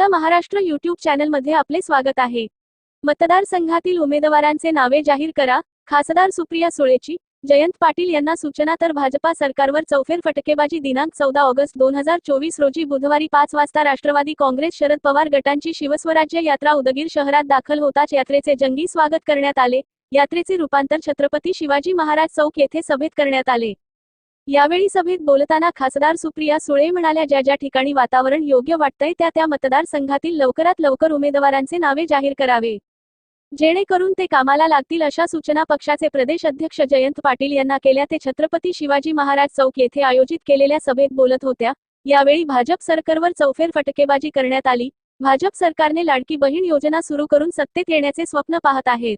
आपला महाराष्ट्र युट्यूब चॅनलमध्ये आपले स्वागत आहे. मतदारसंघातील उमेदवारांचे नावे जाहीर करा. खासदार सुप्रिया सुळेची जयंत पाटील यांना सूचना तर भाजपा सरकारवर चौफेर फटकेबाजी दिनांक चौदा ऑगस्ट दोन हजार चोवीस रोजी बुधवारी पाच वाजता राष्ट्रवादी काँग्रेस शरद पवार गटांची शिवस्वराज्य यात्रा उदगीर शहरात दाखल होताच यात्रेचे जंगी स्वागत करण्यात आले. यात्रेचे रूपांतर छत्रपती शिवाजी महाराज चौक येथे सभेत करण्यात आले. यावेळी सभेत बोलताना खासदार सुप्रिया सुळे म्हणाल्या ज्या ज्या ठिकाणी वातावरण योग्य वाटतंय त्या त्या मतदारसंघातील लवकरात लवकर उमेदवारांचे नावे जाहीर करावे. जेणेकरून ते कामाला लागतील अशा सूचना पक्षाचे प्रदेश अध्यक्ष जयंत पाटील यांना केल्या. ते छत्रपती शिवाजी महाराज चौक येथे आयोजित केलेल्या सभेत बोलत होत्या. यावेळी भाजप सरकारवर चौफेर फटकेबाजी करण्यात आली. भाजप सरकारने लाडकी बहीण योजना सुरू करून सत्तेत येण्याचे स्वप्न पाहत आहेत.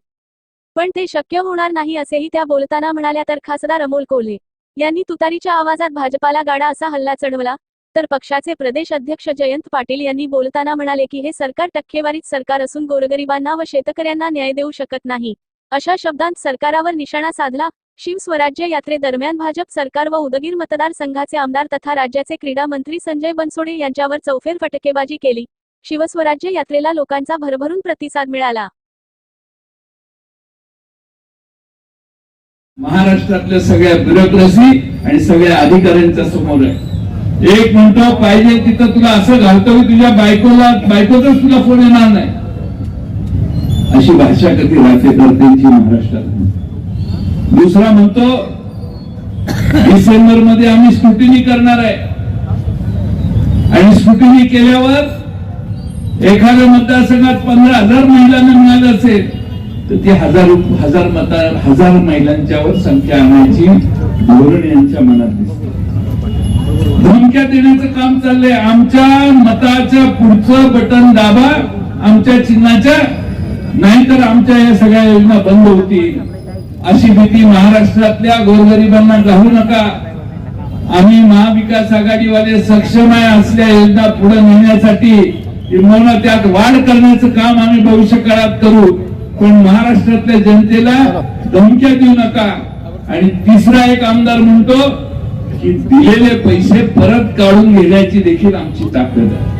पण ते शक्य होणार नाही असेही त्या बोलताना म्हणाल्या तर खासदार अमोल कोल्हे यांनी तुतारीच्या आवाजात भाजपाला गाडा असा हल्ला चढवला तर पक्षाचे प्रदेश अध्यक्ष जयंत पाटील यांनी बोलताना म्हणाले की हे सरकार टक्केवारीत सरकार असून गोरगरिबांना व शेतकऱ्यांना न्याय देऊ शकत नाही. अशा शब्दांत सरकारावर निशाणा साधला शिवस्वराज्य यात्रेदरम्यान भाजप सरकार व उदगीर मतदारसंघाचे आमदार तथा राज्याचे क्रीडा मंत्री संजय बनसोडे यांच्यावर चौफेर फटकेबाजी केली. शिवस्वराज्य यात्रेला लोकांचा भरभरून प्रतिसाद मिळाला. महाराष्ट्रातल्या सगळ्या ब्युरोक्रेसी आणि सगळ्या अधिकाऱ्यांच्या समोर आहे. एक म्हणतो पाहिजे तिथं तुला असं घालतो की तुझ्या बायकोला बायकोतच तुला फोन येणार नाही. अशी भाषा कधी राज्यकर्त्यांची महाराष्ट्रात दुसरा म्हणतो डिसेंबरमध्ये आम्ही स्क्रुटिनी करणार आहे. आणि स्क्रुटिनी केल्यावर एखाद्या मतदारसंघात पंधरा हजार महिलांना मिळालं असेल तर ते हजार हजार मता हजार महिलांच्यावर संख्या आणायची धोरण यांच्या मनात दिसते. धमक्या देण्याचं काम चाललंय. आमच्या मताच्या पुढचं बटन दाबा आमच्या चिन्हाच्या नाहीतर आमच्या या सगळ्या योजना बंद होतील. अशी भीती महाराष्ट्रातल्या गोरगरिबांना घालू नका. आम्ही महाविकास आघाडीवाले सक्षम आहे असल्या योजना पुढे नेण्यासाठी. किंवा त्यात वाढ करण्याचं काम आम्ही भविष्य काळात करू. पण महाराष्ट्रातल्या जनतेला धमक्या देऊ नका. आणि तिसरा एक आमदार म्हणतो की दिलेले पैसे परत काढून घेण्याची देखील आमची ताकद आहे.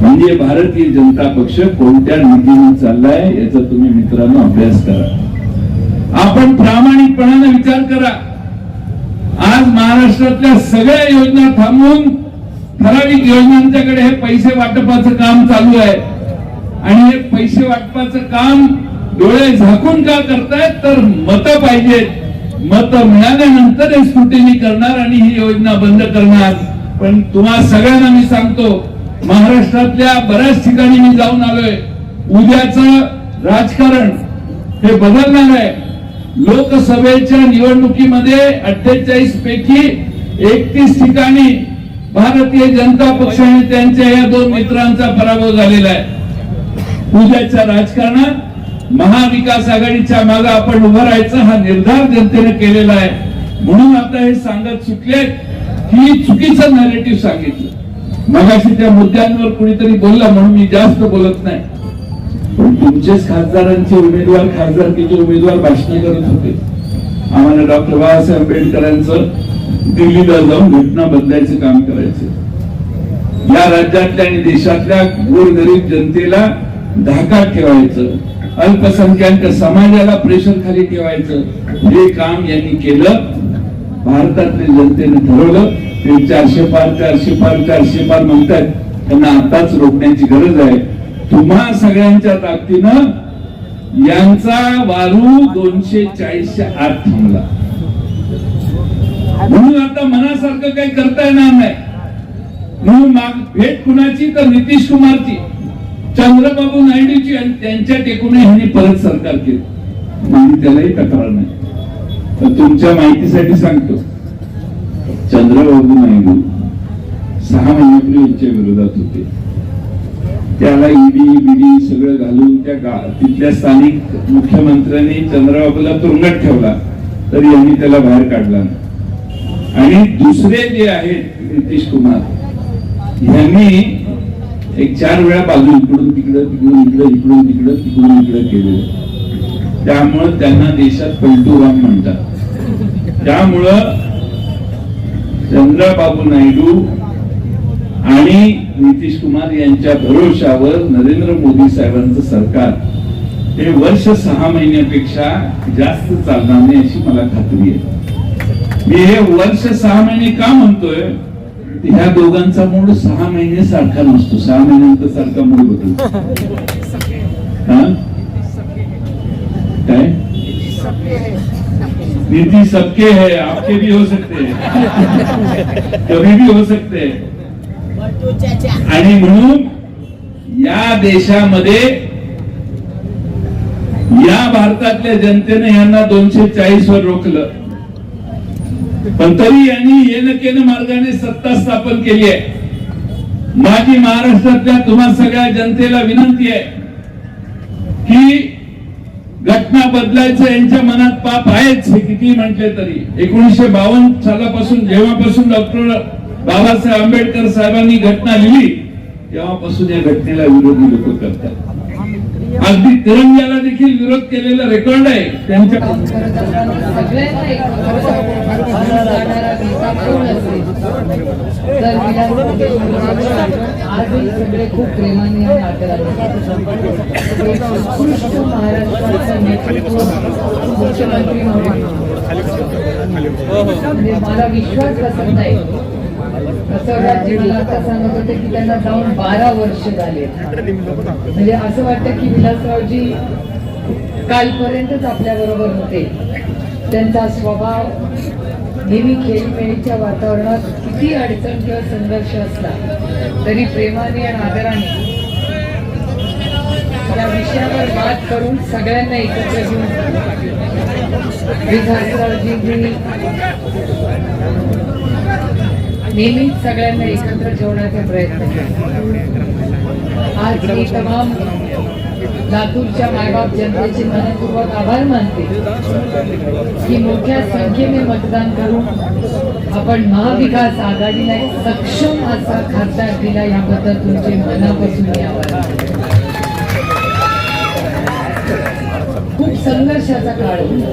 म्हणजे भारतीय जनता पक्ष कोणत्या निधीने चाललाय याचा तुम्ही मित्रांनो अभ्यास करा. आपण प्रामाणिकपणाने विचार करा. आज महाराष्ट्रातल्या सगळ्या योजना थांबवून ठराविक योजनांच्याकडे हे पैसे वाटपाचं काम चालू आहे. आणि हे पैसे वाटपाचं काम डोळे झाकून का करतायत? तर मत पाहिजेत. मत मिळाल्यानंतर हे स्क्रुटिनी करणार आणि ही योजना बंद करणार. पण तुम्हा सगळ्यांना मी सांगतो महाराष्ट्रातल्या बऱ्याच ठिकाणी मी जाऊन आलोय. उद्याच राजकारण हे बदलणार आहे. लोकसभेच्या निवडणुकीमध्ये अठ्ठेचाळीस पैकी एकतीस ठिकाणी भारतीय जनता पक्ष आणि त्यांच्या या दोन मित्रांचा पराभव झालेला आहे. उद्याच्या राजकारणात महाविकास आघाडीच्या मागे आपण उभं राहायचं हा निर्धार जनतेने केलेला आहे. म्हणून आता हे सांगत सुटले की चुकीचं नॅरेटिव्ह सांगितलं. मगाशी त्या मुद्द्यांवर कुणीतरी बोलला म्हणून मी जास्त बोलत नाही. पण तुमचेच खासदारांचे उमेदवार खासदारकीचे उमेदवार भाषण करत होते. आम्हाला डॉक्टर बाबासाहेब आंबेडकरांचं दिल्लीला जाऊन घटना बदलायचं काम करायचं. या राज्यातल्या आणि देशातल्या गोरगरीब जनतेला धाकात ठेवायचं. अल्पसंख्याक समाजाला प्रेशर खाली ठेवायचं. हे काम यांनी केलं. भारतातले जनतेने ठरवलं. ते चारशे पार चारशे पार चारशे पार म्हणतात त्यांना आताच रोखण्याची गरज आहे. तुम्हा सगळ्यांच्या ताकदीनं यांचा वारू दोनशे चाळीसच्या आत थांबला. म्हणून आता मनासारखं काही करता येणार नाही. म्हणून माग भेट कुणाची? तर नितीश कुमारची. चंद्रबाबू नायडूची आणि त्यांच्या टेकून ह्यांनी परत सरकार केलं. आणि त्यालाही तक्रार नाही. तर तुमच्या माहितीसाठी सांगतो. चंद्रबाबू नायडू सहा महिन्यापूर्वी यांच्या विरोधात होते. त्याला ईडी बिडी सगळं घालून त्या तिथल्या स्थानिक मुख्यमंत्र्यांनी चंद्रबाबूला तुरुंगात ठेवला. तरी यांनी त्याला बाहेर काढला आणि दुसरे जे आहेत नितीश कुमार यांनी एक चार वेळा बाजू इकडून तिकडं तिकडून इकडं इकडून तिकडं तिकडून इकडं केलेलं त्यामुळं त्यांना देशात पलटूराम म्हणतात. त्यामुळं चंद्राबाबू नायडू आणि नितीश कुमार यांच्या भरोशावर नरेंद्र मोदी साहेबांचं सरकार हे वर्ष सहा महिन्यापेक्षा जास्त चालणार नाही अशी मला खात्री आहे. मी हे वर्ष सहा महिने का म्हणतोय? ह्या दोघांचा मूड सहा महिने सारखा नसतो. सहा महिन्यानंतर सारखा मूड बदलतो. हा? काय? नीति सबके है. आपके भी हो सकते हैं. कभी भी हो सकते हैं. आणि म्हणून या देशामध्ये या भारतातल्या जनतेने यांना दोनशे चाळीस वर रोखलं. पण तरी यांनी येन केन मार्गाने सत्ता स्थापन केली आहे. माझी महाराष्ट्रातल्या तुम्हा सगळ्या जनतेला विनंती आहे की घटना बदलायचं यांच्या मनात पाप आहेच हे किती म्हटले तरी. एकोणीसशे बावन्न सालापासून जेव्हापासून डॉक्टर बाबासाहेब आंबेडकर साहेबांनी घटना लिहिली तेव्हापासून या घटनेला विरोधी लोक करतात. अगदी तिरंग्याला देखील विरोध केलेला रेकॉर्ड आहे. त्यांच्या खूप प्रेमाने मुख्यमंत्री म्हणून म्हणजे मला विश्वास बसत नाही. असं मला आता सांगत होते की त्यांना जाऊन बारा वर्ष झाले. म्हणजे असं वाटतं की विलासरावजी कालपर्यंतच आपल्या बरोबर होते. त्यांचा स्वभाव नेहमी खेळीमेळीच्या वातावरणात किती अडचण किंवा संघर्ष असला तरी प्रेमाने आणि आदराने या विषयावर बात करून सगळ्यांना एकत्र घेऊन विधानरावजी नेहमीच सगळ्यांना एकत्र ठेवण्याचा प्रयत्न आज मी तमाम लातूरच्या मायबाप जनतेचे मनपूर्वक आभार मानते की मोठ्या संख्येने मतदान करून आपण महाविकास आघाडीला सक्षम असा खासदार दिला याबद्दल तुमचे मनापासून मी आभार खूप संघर्षाचा काळ होता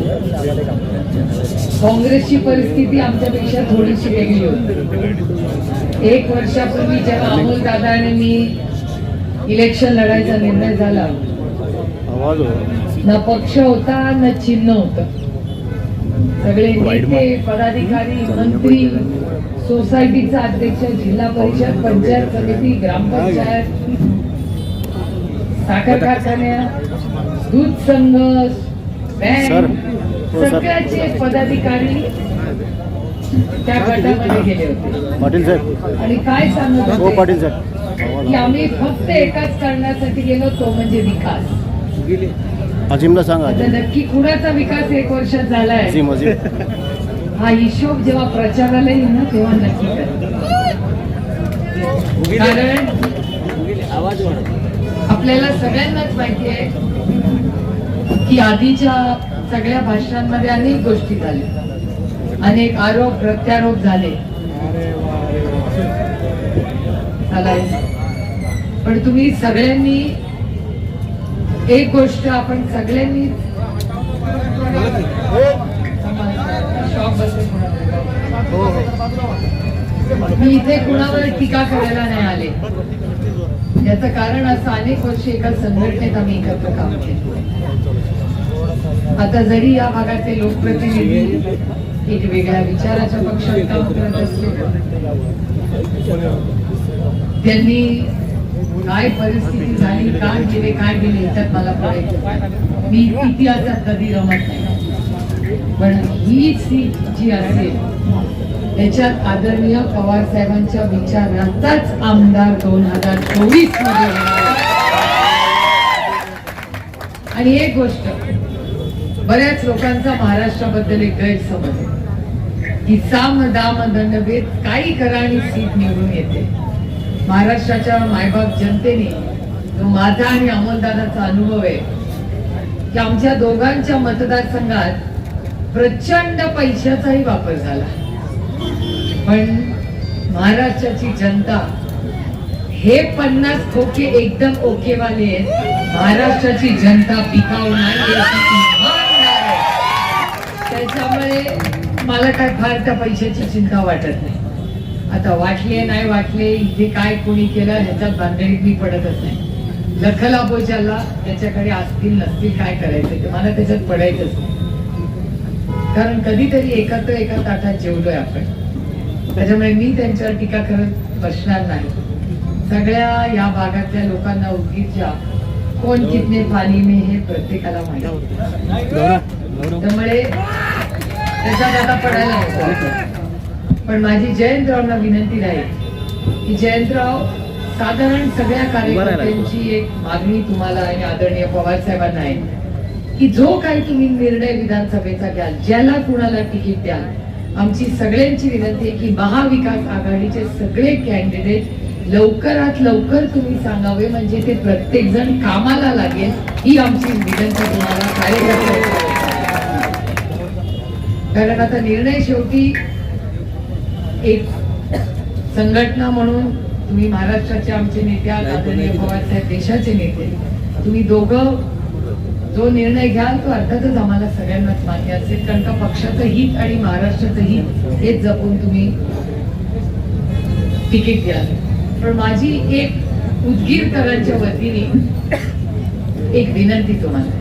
काँग्रेसची परिस्थिती आमच्यापेक्षा थोडीशी वेगळी होती. एक वर्षापूर्वी जेव्हा अमोल दादा आणि मी इलेक्शन लढायचा निर्णय झाला न पक्ष होता न चिन्ह होत. सगळे नेते पदाधिकारी मंत्री सोसायटीचा अध्यक्ष जिल्हा परिषद पंचायत समिती ग्रामपंचायत साखर कारखान्या दूध संघ बँक. सगळ्याचे पदाधिकारी त्या गटामध्ये गेले होते. पाटील साहेब आणि काय सांगत हो होते पाटील साहेब की आम्ही फक्त एकाच कारणासाठी गेलो तो म्हणजे विकास. अजिमला सांगा आता नक्की कुणाचा विकास एक वर्षात झालाय? अजिम अजिम. हा हिशोब जेव्हा प्रचाराला येईल ना तेव्हा नक्की कारण आपल्याला सगळ्यांनाच माहिती आहे की आधीच्या सगळ्या भाषणांमध्ये अनेक गोष्टी झाल्या. अनेक आरोप प्रत्यारोप झाले. पण तुम्ही सगळ्यांनी एक गोष्ट आपण सगळ्यांनी शॉक बसेल कोणाला. मी इथे कुणावर टीका करायला नाही आले. याचं कारण असं अनेक वर्ष एका संघटनेत आम्ही एकत्र काम केलं. आता जरी या भागाचे लोकप्रतिनिधी एक वेगळ्या विचाराच्या पक्षात काम करत असले त्यांनी काय परिस्थिती झाली काय गेले काय गेले याच्यात मला पडायचं मी इतिहासात कधी रमत नाही. पण ही सीट जी असेल त्याच्यात आदरणीय पवार साहेबांच्या विचाराचाच आमदार दोन हजार चोवीसमध्ये आणि एक गोष्ट बऱ्याच लोकांचा महाराष्ट्राबद्दल एक गैरसमज आहे. की साम दाम दंडभेद काही करा आणि सीट निवडून येते. महाराष्ट्राच्या मायबाप जनतेने जो माझा आणि अमोलदादाचा अनुभव आहे की आमच्या दोघांच्या मतदारसंघात प्रचंड पैशाचाही वापर झाला. पण महाराष्ट्राची जनता हे पन्नास खोके एकदम ओकेवाले आहेत. महाराष्ट्राची जनता पिकाऊ नाही त्याच्यामुळे मला काय फार त्या पैशाची चिंता वाटत नाही. आता वाटले नाही वाटले इथे काय कोणी केलं ह्याच्यात भानगडीत मी पडतच नाही. लखला बोजाला त्याच्याकडे असतील नसतील काय करायचं ते मला त्याच्यात पडायचंच नाही. कारण कधीतरी एकत्र एका ताटात जेवलोय आपण. त्याच्यामुळे मी त्यांच्यावर टीका करत बसणार नाही. सगळ्या या भागातल्या लोकांना उगीच्या कोण कितने पाणी मे हे प्रत्येकाला माहिती. त्यामुळे त्याच्यात आता पडायला नको. पण माझी जयंतरावना विनंती राहील की जयंतराव साधारण सगळ्या कार्यकर्त्यांची एक मागणी तुम्हाला आणि आदरणीय पवार साहेबांना आहे की जो काही तुम्ही निर्णय विधानसभेचा घ्याल ज्याला कुणाला तिकीट द्याल आमची सगळ्यांची विनंती आहे की महाविकास आघाडीचे सगळे कॅन्डिडेट लवकरात लवकर तुम्ही सांगावे म्हणजे ते प्रत्येक जण कामाला लागेल ही आमची विनंती तुम्हाला. कार्यकर्त्यांची कारण आता निर्णय शेवटी एक संघटना म्हणून तुम्ही महाराष्ट्राचे आमचे नेते आदरणीय पवार साहेब देशाचे नेते. तुम्ही दोघं जो निर्णय घ्याल तो अर्थातच आम्हाला सगळ्यांनाच मान्य असेल कारण का पक्षाचं हित आणि महाराष्ट्राचं हित हेच जपून तुम्ही तिकीट द्याल. पण माझी एक उदगीरकरांच्या वतीने एक विनंती तुम्हाला.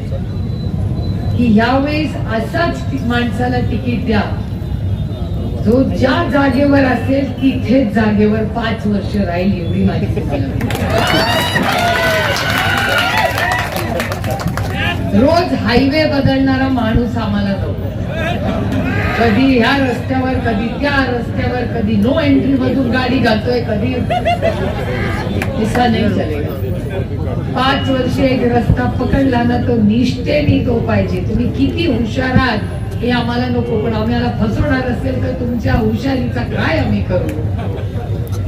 की यावेळेस असाच माणसाला तिकीट द्या. जो ज्या जागेवर असेल तिथेच जागेवर पाच वर्ष राहील एवढी माझी रोज हायवे बदलणारा माणूस आम्हाला नको. कधी ह्या रस्त्यावर कधी त्या रस्त्यावर कधी नो एंट्री मधून गाडी घालतोय कधी ऐसा नाही चलेगा. पाच वर्ष एक रस्ता पकडला ना तो निष्ठेने तो पाहिजे. तुम्ही किती हुशार आहात हे आम्हाला नको पण आम्हाला फसवणार असेल तर तुमच्या हुशारीचा काय आम्ही करू?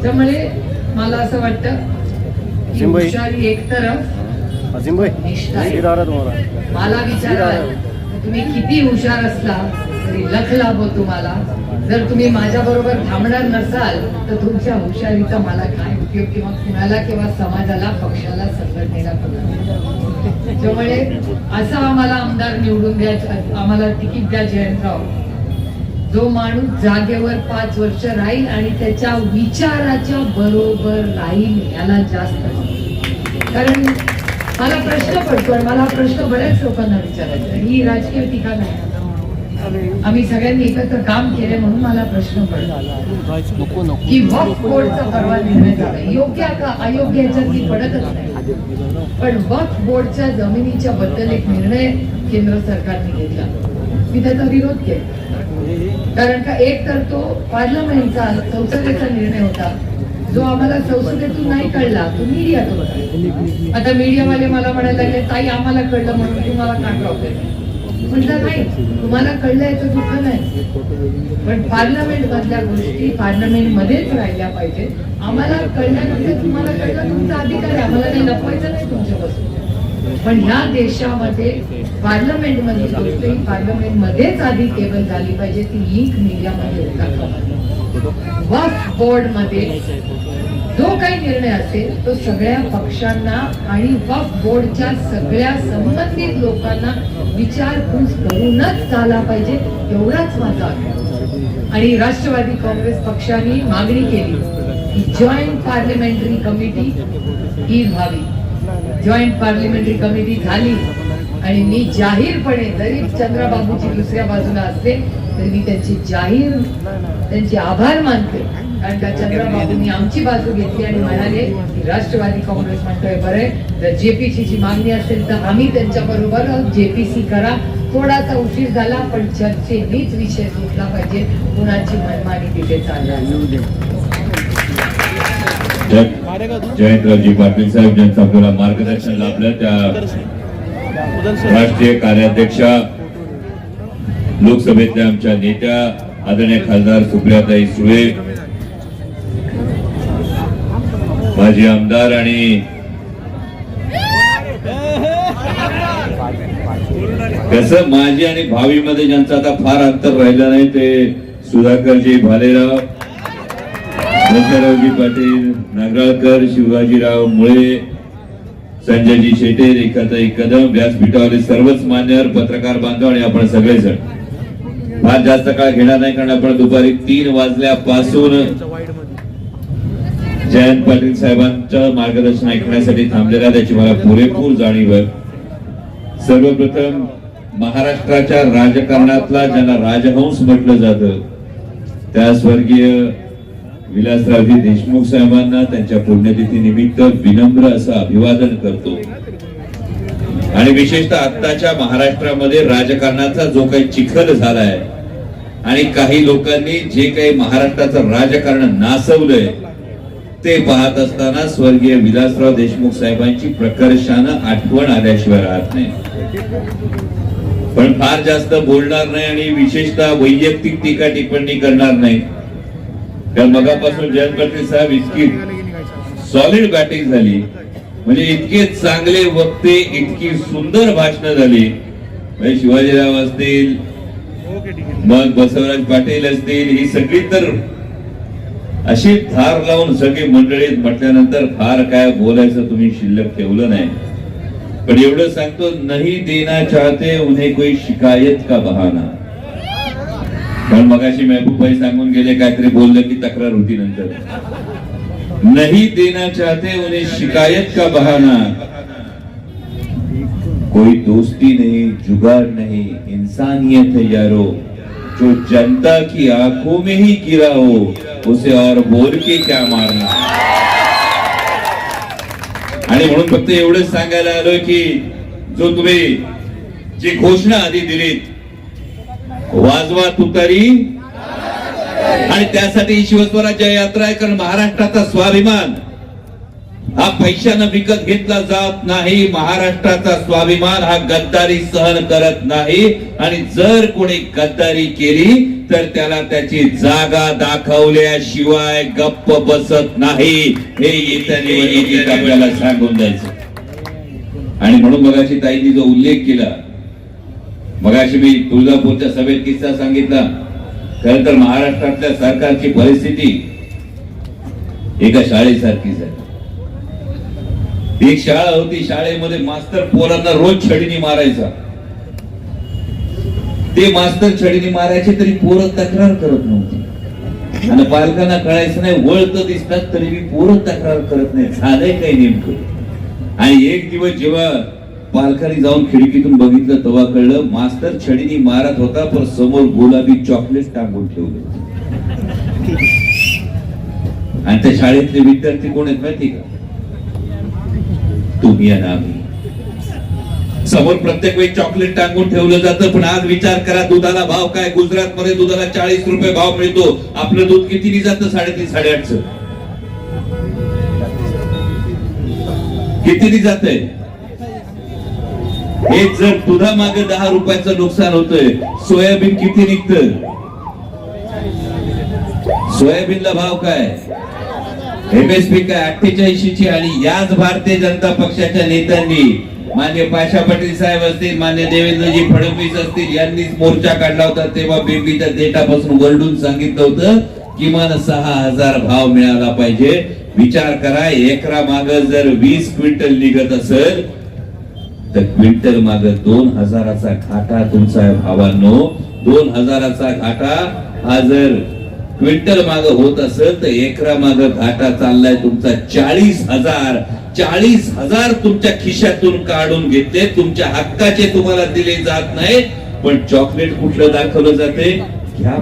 त्यामुळे मला असं वाटतं की. हुशारी एक तरफ अजिम भाई निष्ठा मला विचाराल तुम्ही किती हुशार असला तरी लख लाभो तुम्हाला. जर तुम्ही माझ्या बरोबर थांबणार नसाल तर तुमच्या हुशारीचा मला काय उपयोग किंवा कुणाला किंवा समाजाला पक्षाला संघटनेला पडणार त्यामुळे असा आम्हाला आमदार निवडून द्या आम्हाला तिकीट द्या जयंतराव. जो माणूस जागेवर पाच वर्ष राहील आणि त्याच्या विचाराच्या बरोबर राहील याला जास्त कारण मला प्रश्न पडतो मला प्रश्न बऱ्याच लोकांना विचारायचा ही राजकीय टीका नाही. आम्ही सगळ्यांनी एकत्र काम केले म्हणून मला प्रश्न पडला. की वक्फ बोर्डचा परवा निर्णय झाला योग्य का अयोग्य याच्यात मी पडतच नाही. पण वक्फ बोर्डच्या जमिनीच्या बद्दल एक निर्णय केंद्र सरकारने घेतला. मी त्याचा विरोध केला. कारण का एक तर तो पार्लमेंटचा संसदेचा निर्णय होता. जो आम्हाला संसदेतून नाही कळला. तो मीडियातून कळला. आता मीडियावाले मला म्हणायला लागले ताई आम्हाला कळलं म्हणून तुम्हाला का प्रॉब्लेम म्हटलं नाही तुम्हाला कळलं तर दुःख नाही. पण पार्लमेंट मधल्या गोष्टी पार्लमेंट मध्येच राहिल्या पाहिजे आम्हाला कळल्यानंतर तुम्हाला कळलं तुमचा अधिकार आहे. आम्हाला काही लपवायचं नाही तुमच्यापासून पण ह्या देशामध्ये पार्लमेंटमध्ये गोष्ट ही पार्लमेंट मध्येच आधी केबल झाली पाहिजे ती लिंक मीडियामध्ये होता वक्फ बोर्डमध्ये जो काही निर्णय असेल तो सगळ्या पक्षांना आणि वक्फ बोर्डच्या सगळ्या संबंधित लोकांना विचारपूस करूनच झाला पाहिजे एवढाच माझा आणि राष्ट्रवादी काँग्रेस पक्षाने मागणी केली की जॉईंट पार्लिमेंटरी कमिटी ही व्हावी. जॉईंट पार्लिमेंटरी कमिटी झाली आणि मी जाहीरपणे जरी चंद्राबाबूची दुसऱ्या बाजूला असते तरी मी त्यांची जाहीर त्यांचे आभार मानते. कारण का चंद्राबाबूंनी आमची बाजू घेतली आणि म्हणाले की राष्ट्रवादी काँग्रेस म्हणतोय बरे जर जेपीसी ची मागणी असेल तर आम्ही त्यांच्या बरोबर जेपीसी करा. थोडासा उशीर झाला पण चर्चेनीच विषय सुटला पाहिजे. कुणाची मनमानी तिथे चालणार जयंतरावजी पाटील साहेब ज्यांचं आपल्याला मार्गदर्शन लाभलं त्या राष्ट्रीय कार्याध्यक्षा लोकसभेतल्या आमच्या नेत्या आदरणीय खासदार सुप्रियाताई सुळे माजी आमदार आणि कसं माझी आणि भावी मध्ये ज्यांचं आता फार अंतर राहिलं नाही ते सुधाकरजी भालेराव मोठ्यारावजी पाटील नागराळकर शिवाजीराव मुळे संजयजी शेटे रेखाताई कदम व्यासपीठावरील सर्वच मान्यवर पत्रकार बांधव आणि आपण सगळेजण. फार जास्त काळ घेणार नाही कारण आपण दुपारी तीन वाजल्यापासून जयंत पाटील साहेबांचं मार्गदर्शन ऐकण्यासाठी थांबलेला त्याची मला पुरेपूर जाणीव आहे सर्वप्रथम महाराष्ट्राच्या राजकारणातला ज्यांना राजहंस म्हटलं जातं त्या स्वर्गीय विलासरावजी देशमुख साहेबांना त्यांच्या पुण्यतिथी निमित्त विनम्र असं अभिवादन करतो. आणि विशेषतः आत्ताच्या महाराष्ट्रामध्ये राजकारणाचा जो काही चिखल झालाय आणि काही लोकांनी जे काही महाराष्ट्राचं राजकारण नासवलंय ते पाहत असताना स्वर्गीय विलासराव देशमुख साहेबांची प्रकर्षानं आठवण आल्याशिवाय राहत नाही. पण फार जास्त बोलणार नाही आणि विशेषतः वैयक्तिक टीका टिप्पणी करणार नाही. कारण मगापासून जयंत साहेब इतकी सॉलिड बॅटिंग झाली. म्हणजे इतके चांगले वक्ते इतकी सुंदर भाषणं झाली. म्हणजे शिवाजीराव असतील मग बसवराज पाटील असतील ही सगळी तर अशी धार लावून सगळी मंडळीत म्हटल्यानंतर फार काय बोलायचं तुम्ही शिल्लक ठेवलं नाही. पण एवढं सांगतो, नाही देना चाहते उन्हें कोई शिकायत का बहाना. पण मगाशी महबूब भाई सांगून गेले, काहीतरी बोललं की तक्रार होती नंतर. नहीं देना चाहते उन्हें शिकायत का बहाना. कोई दोस्ती नहीं, जुगाड़ नहीं, इंसानियत है यारो, जो जनता की आँखों में ही गिरा हो। उसे और बोल के क्या मारना आणि म्हणून फक्त एवढंच सांगायला आलोय की जो तुम्ही जी घोषणा आधी दिलीत वाजवा तुतारी आणि त्यासाठी शिवस्वराज्य यात्रा आहे कारण महाराष्ट्राचा स्वाभिमान हा पैशानं विकत घेतला जात नाही. महाराष्ट्राचा स्वाभिमान हा गद्दारी सहन करत नाही. आणि जर कोणी गद्दारी केली तर त्याला त्याची जागा दाखवल्याशिवाय गप्प बसत नाही. हे येत्या आपल्याला सांगून द्यायचं. आणि म्हणून मगाशी ताईंनी जो उल्लेख केला मगाशी मी तुळजापूरच्या सभेत किस्सा सांगितला. खर तर महाराष्ट्रातल्या सरकारची परिस्थिती एका शाळेसारखीच आहे. एक शाळा होती. शाळेमध्ये मास्तर पोरांना रोज छडीने मारायचा. ते मास्तर छडीने मारायचे तरी पोरं तक्रार करत नव्हती. आणि पालकांना कळायचं नाही वळत दिसतात तरी मी पोरं तक्रार करत नाही. झालंय काही नेमकं. आणि एक दिवस जेव्हा पालकांनी जाऊन खिडकीतून बघितलं तेव्हा कळलं मास्तर छडीने मारत होता पण समोर गुलाबी चॉकलेट टांगून ठेवले. आणि त्या शाळेतले विद्यार्थी कोण आहेत माहिती का? तुम्ही आणि आम्ही समोर प्रत्येक वेळी चॉकलेट टांगून ठेवलं जातं पण आज विचार करा दुधाला भाव काय? गुजरात मध्ये दुधाला चाळीस रुपये भाव मिळतो. आपलं दूध कितीनी जातं? साडेतीन साडेआठच. कितीनी आहे हे जर दुधा मागे दहा रुपयाचं नुकसान होतंय. सोयाबीन किती निघत? सोयाबीनला भाव काय? एमएसपी काय अठ्ठेचाळीशी ची आणि याच भारतीय जनता पक्षाच्या नेत्यांनी मान्य पाशा पाटील साहेब असतील मान्य देवेंद्रजी फडणवीस असतील यांनीच मोर्चा काढला होता तेव्हा बेबीच्या देठापासून वरडून सांगितलं होतं किमान सहा हजार भाव मिळाला पाहिजे. विचार करा एकरा माग जर वीस क्विंटल निघत असेल तर क्विंटल माग दोन हजाराचा घाटा तुमचा भावांनो. दोन हजाराचा घाटा हा जर क्विंटल माग होत असेल तर एकरा माग घाटा चाललाय तुमचा चाळीस हजार. चाळीस हजार तुमच्या खिशातून काढून घेतले तुमच्या हक्काचे तुम्हाला दिले जात नाही. पण चॉकलेट कुठलं दाखवलं जाते? घ्या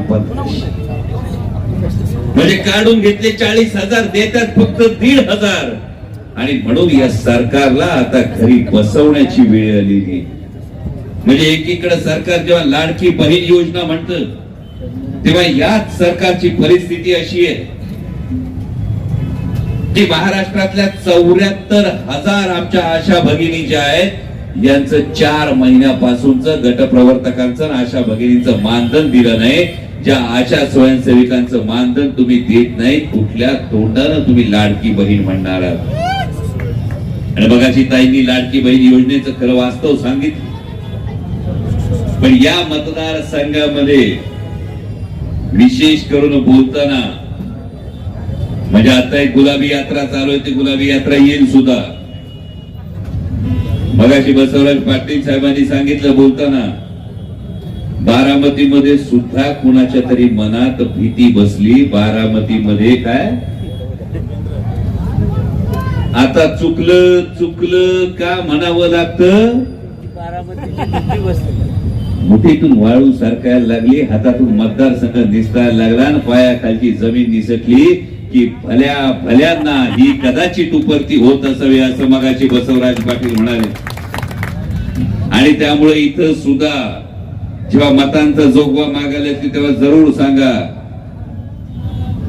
म्हणजे काढून घेतले चाळीस हजार देतात फक्त दीड हजार. आणि म्हणून या सरकारला आता घरी बसवण्याची वेळ आलेली म्हणजे एकीकडे सरकार जेव्हा लाडकी बहीण योजना म्हणतं तेव्हा याच सरकारची परिस्थिती अशी आहे की महाराष्ट्रातल्या चौऱ्याहत्तर हजार आमच्या आशा भगिनी ज्या आहेत यांचं चार महिन्यापासूनच गटप्रवर्तकांचं आशा भगिनीचं मानधन दिलं नाही. ज्या आशा स्वयंसेविकांचं मानधन तुम्ही देत नाही कुठल्या तोंडानं तुम्ही लाडकी बहीण म्हणणार आहात? आणि बघाची ताईंनी लाडकी बहीण योजनेचं खरं वास्तव सांगितलं. पण या मतदारसंघामध्ये विशेष करून बोलताना. म्हणजे आता एक गुलाबी यात्रा चालू आहे ती गुलाबी यात्रा येईल सुद्धा. मगाशी बसवराज पाटील साहेबांनी सांगितलं बोलताना बारामतीमध्ये सुद्धा कुणाच्या तरी मनात भीती बसली बारामतीमध्ये काय? आता चुकलं चुकलं का म्हणावं लागतं? मुठीतून वाळू सरकायला लागली हातातून मतदारसंघ दिसतायला लागला आणि पायाखालची जमीन निसटली की भल्या भल्यांना ही कदाचित उपरती होत असावी असं मगाची बसवराज पाटील म्हणाले. आणि त्यामुळे इथं सुद्धा जेव्हा मतांचा जोगवा मागायला येते तेव्हा जरूर सांगा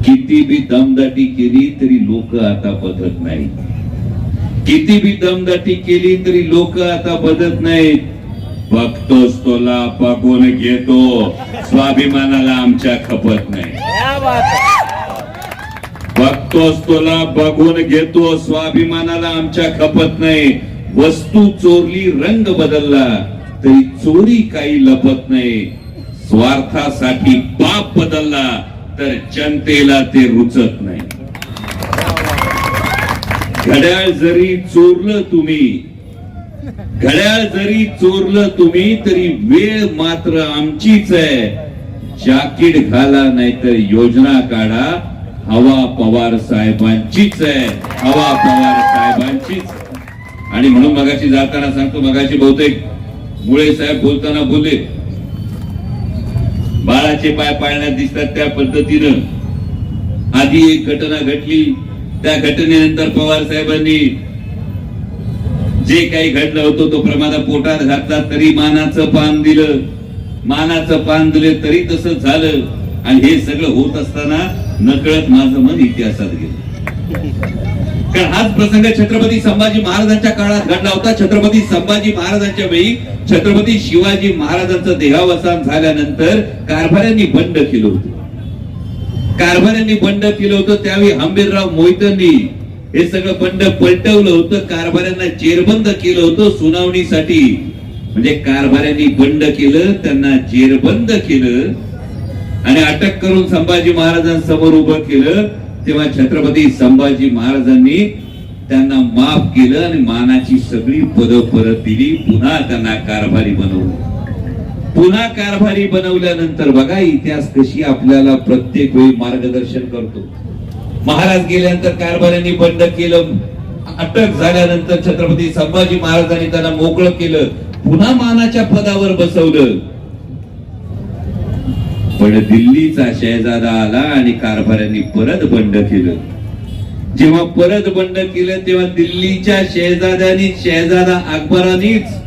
किती बी दमदाटी केली तरी लोक आता बदलत नाही किती बी दमदाटी केली तरी लोक आता बदलत नाहीत. बघतोस तोला बघून घेतो. स्वाभिमानाला आमच्या खपत नाही. बघतोस तोला बघून घेतो. स्वाभिमानाला आमच्या खपत नाही. वस्तू चोरली रंग बदलला तरी चोरी काही लपत नाही. स्वार्थासाठी पाप बदलला तर जनतेला ते रुचत नाही. घड्याळ जरी चोरलं तुम्ही घड्याळ जरी चोरलं तुम्ही तरी वेळ मात्र आमचीच आहे. जाकीट घाला नाहीतर योजना काढा. हवा पवार साहेबांचीच आहे. हवा पवार साहेबांचीच. आणि म्हणून मगाशी जाताना सांगतो मगाशी बहुतेक मुळे साहेब बोलताना बोलले. बाळाचे पाय पाळण्यात दिसतात त्या पद्धतीनं. आधी एक घटना घटली त्या घटनेनंतर पवार साहेबांनी जे काही घडलं होतं तो प्रमादा पोटात घातला तरी मानाचं पान दिलं. मानाचं पान दिलं तरी तसं झालं. आणि हे सगळं होत असताना नकळत माझं मन इतिहासात गेलं. कारण हाच प्रसंग छत्रपती संभाजी महाराजांच्या काळात घडला होता. छत्रपती संभाजी महाराजांच्या वेळी छत्रपती शिवाजी महाराजांचं देहावसान झाल्यानंतर कारभाऱ्यांनी बंड केलं होतं. कारभाऱ्यांनी बंड केलं होतं. त्यावेळी हंबीरराव मोहितांनी हे सगळं बंड पलटवलं होतं कारभाऱ्यांना जेरबंद केलं होतं सुनावणीसाठी. म्हणजे कारभाऱ्यांनी बंड केलं त्यांना जेरबंद केलं आणि अटक करून संभाजी महाराजांसमोर उभं केलं तेव्हा छत्रपती संभाजी महाराजांनी त्यांना माफ केलं आणि मानाची सगळी पदं परत दिली. पुन्हा त्यांना कारभारी बनवलं. पुन्हा कारभारी बनवल्यानंतर बघा इतिहास कशी आपल्याला प्रत्येक वेळी मार्गदर्शन करतो. महाराज गेल्यानंतर कारभाऱ्यांनी बंड केलं. अटक झाल्यानंतर छत्रपती संभाजी महाराजांनी त्यांना मोकळं केलं. पुन्हा मानाच्या पदावर बसवलं. पण दिल्लीचा शहजादा आला आणि कारभाऱ्यांनी परत बंड केलं. जेव्हा परत बंड केलं तेव्हा दिल्लीच्या शहजाद्यांनी शहजादा अकबरानीच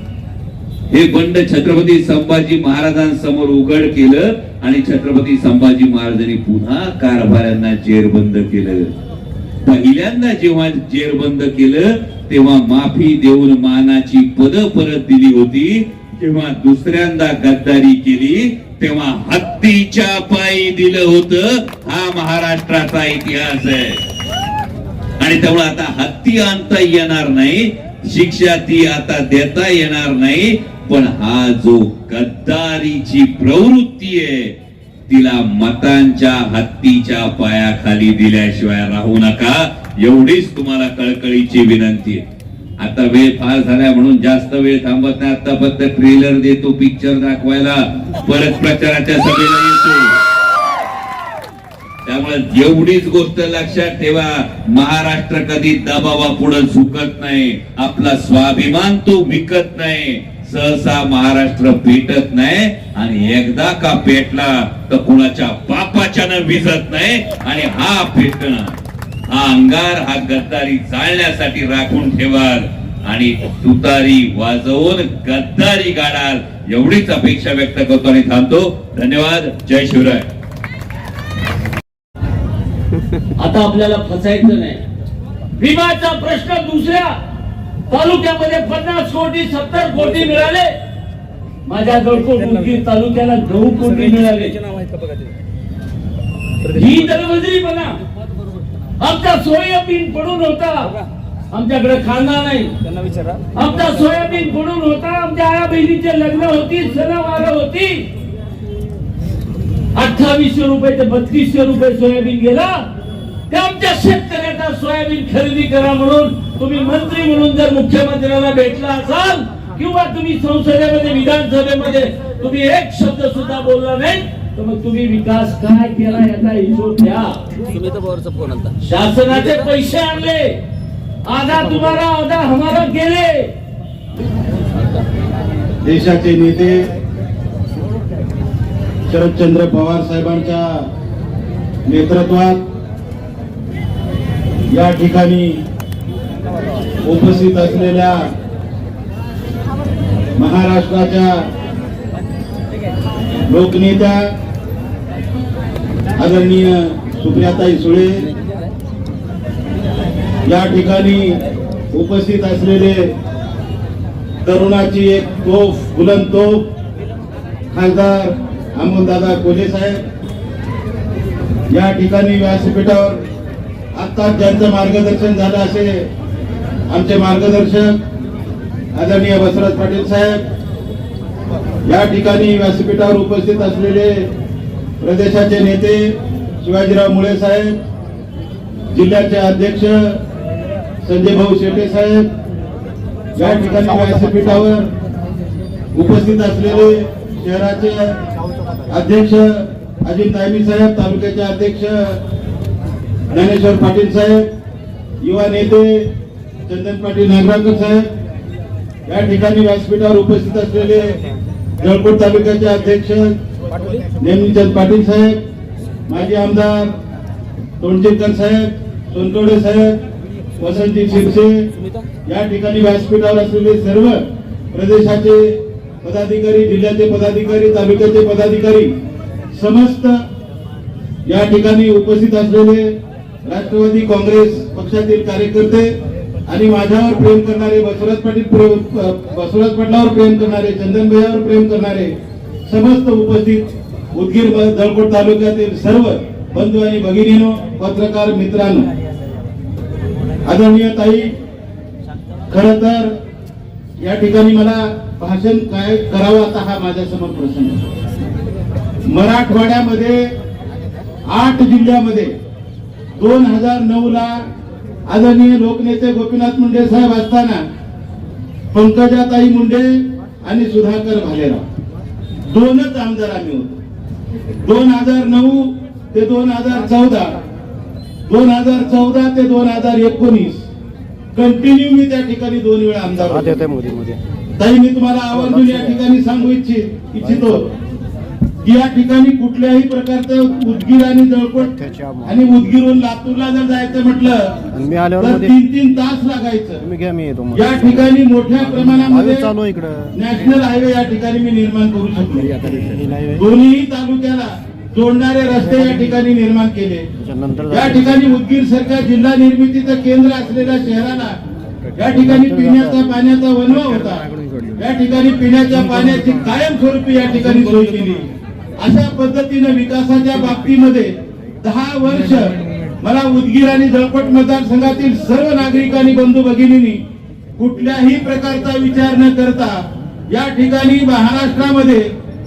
हे बंड छत्रपती संभाजी महाराजांसमोर उघड केलं आणि छत्रपती संभाजी महाराजांनी पुन्हा कारभाऱ्यांना जेरबंद केलं. पहिल्यांदा जेव्हा जेरबंद केलं तेव्हा माफी देऊन मानाची पद परत दिली होती. तेव्हा दुसऱ्यांदा गद्दारी केली तेव्हा हत्तीच्या पायी दिलं होतं. हा महाराष्ट्राचा इतिहास आहे. आणि त्यामुळे आता हत्ती आणता येणार नाही शिक्षा ती आता देता येणार नाही. पण हा जो गद्दारीची प्रवृत्ती आहे तिला मतांच्या हत्तीच्या पायाखाली दिल्याशिवाय राहू नका. एवढीच तुम्हाला कळकळीची विनंती आहे. आता वेळ फार झालाय म्हणून जास्त वेळ थांबत नाही. आता फक्त ट्रेलर देतो पिक्चर दाखवायला. परत प्रचाराच्या सभेला येतो. त्यामुळे एवढीच गोष्ट लक्षात ठेवा. महाराष्ट्र कधी दबावा पुढे झुकत नाही. आपला स्वाभिमान तो विकत नाही. सहसा महाराष्ट्र पेटत नाही आणि एकदा का पेटला तर कुणाच्या बापाच्या विजत नाही आणि हा पेटण हा अंगार हा गद्दारी जाळण्यासाठी राखून ठेवाल आणि तुतारी वाजवून गद्दारी गाडाल एवढीच अपेक्षा व्यक्त करतो आणि थांबतो. धन्यवाद. जय शिवराय. आता आपल्याला फसायचं नाही. विमाचा प्रश्न दुसऱ्या तालुक्यामध्ये पन्नास कोटी सत्तर कोटी मिळाले. माझ्या गडकोट तालुक्याला नऊ कोटी मिळाले. ही दरबदरीपणा आमचा सोयाबीन पडून होता. आमच्याकडे खांदा नाही. आमचा सोयाबीन पडून होता. आमच्या आया बहिणीचे लग्न होती सणवार होती. अठ्ठावीसशे रुपये ते बत्तीसशे रुपये सोयाबीन गेला. आमच्या शेतकऱ्याचा सोयाबीन खरेदी करा म्हणून तुम्ही मंत्री म्हणून जर मुख्यमंत्र्यांना भेटला असाल किंवा तुम्ही संसदेमध्ये विधानसभेमध्ये तुम्ही एक शब्द सुद्धा बोलला नाही तर मग तुम्ही विकास काय केला याचा हिशोब द्या शासनाचे पैसे आणले. आधा तुम्हारा आधा हमारा गेले. देशाचे नेते शरदचंद्र पवार साहेबांच्या नेतृत्वात या ठिकाणी उपस्थित असलेल्या महाराष्ट्राच्या लोकनेत्या आदरणीय सुप्रियाताई सुळे या ठिकाणी उपस्थित असलेले तरुणाची एक तोफ बुलंद तोफ खासदार अमोलदादा कोले साहेब या ठिकाणी व्यासपीठावर आता ज्यांचं मार्गदर्शन झालं असे आमचे मार्गदर्शक आदरणीय बसवराज पाटील साहेब या ठिकाणी व्यासपीठावर उपस्थित असलेले प्रदेशाचे नेते शिवाजीराव मुळे साहेब जिल्ह्याचे अध्यक्ष संजय भाऊ शेटे साहेब या ठिकाणी व्यासपीठावर उपस्थित असलेले शहराचे अध्यक्ष अजित नायबी साहेब तालुक्याचे अध्यक्ष ज्ञानेश्वर पाटील साहेब युवा नेते चंदन पाटील नागराकर साहेब या ठिकाणी व्यासपीठावर उपस्थित असलेले जळकोट तालुक्याचे अध्यक्ष नेमचंद पाटील साहेब माजी आमदार तोंडचेकर साहेब सोनतोडे साहेब वसंती शिरसे या ठिकाणी व्यासपीठावर असलेले सर्व प्रदेशाचे पदाधिकारी जिल्ह्याचे पदाधिकारी तालुक्याचे पदाधिकारी समस्त या ठिकाणी उपस्थित असलेले राष्ट्रवादी काँग्रेस पक्षातील कार्यकर्ते आणि माझ्यावर प्रेम करणारे बसवराज पाटील बसवराज पाटलावर प्रेम करणारे चंदन भैयावर प्रेम करणारे समस्त उपस्थित उदगीर ब- जळकोट तालुक्यातील सर्व बंधू आणि भगिनीनो पत्रकार मित्रांनो. आदरणीय ताई खर तर या ठिकाणी मला भाषण काय करावं आता हा माझ्यासमोर प्रश्न मराठवाड्यामध्ये आठ जिल्ह्यामध्ये दोन हजार नऊ ला आदरणीय लोकनेते गोपीनाथ मुंडे साहेब असताना पंकजाताई मुंडे आणि सुधाकर भालेराव. दोनच आमदार आम्ही होतो. दोन हजार नऊ ते दोन हजार चौदा दोन हजार चौदा ते दोन हजार एकोणीस. कंटिन्यू मी त्या ठिकाणी दोन वेळा आमदार ताई मी तुम्हाला आवर्जून या ठिकाणी सांगू इच्छित इच्छितो. की या ठिकाणी कुठल्याही प्रकारचं उदगीर आणि त्याच्या आणि उदगीरहून लातूरला जर जायचं म्हटलं तर तीन तीन तास लागायचं. या ठिकाणी मोठ्या प्रमाणामध्ये नॅशनल हायवे या ठिकाणी मी निर्माण करू शकलो ही highway. दोन्ही तालुक्याला जोडणारे रस्ते या ठिकाणी निर्माण केले. या ठिकाणी उदगीर सारख्या जिल्हा निर्मितीचं केंद्र असलेल्या शहराला या ठिकाणी पिण्याचा पाण्याचा वनवा होता. या ठिकाणी पिण्याच्या पाण्याची कायमस्वरूपी या ठिकाणी सोय केली. अशा पद्धतीने विकासाच्या बाबतीमध्ये दहा वर्ष मला उदगीर आणि जळकोट मतदारसंघातील सर्व नागरिकांनी बंधू भगिनींनी कुठल्याही प्रकारचा विचार न करता या ठिकाणी महाराष्ट्रामध्ये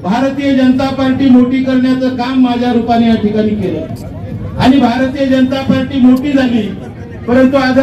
भारतीय जनता पार्टी मोठी करण्याचं काम माझ्या रूपाने या ठिकाणी केलं. आणि भारतीय जनता पार्टी मोठी झाली परंतु आज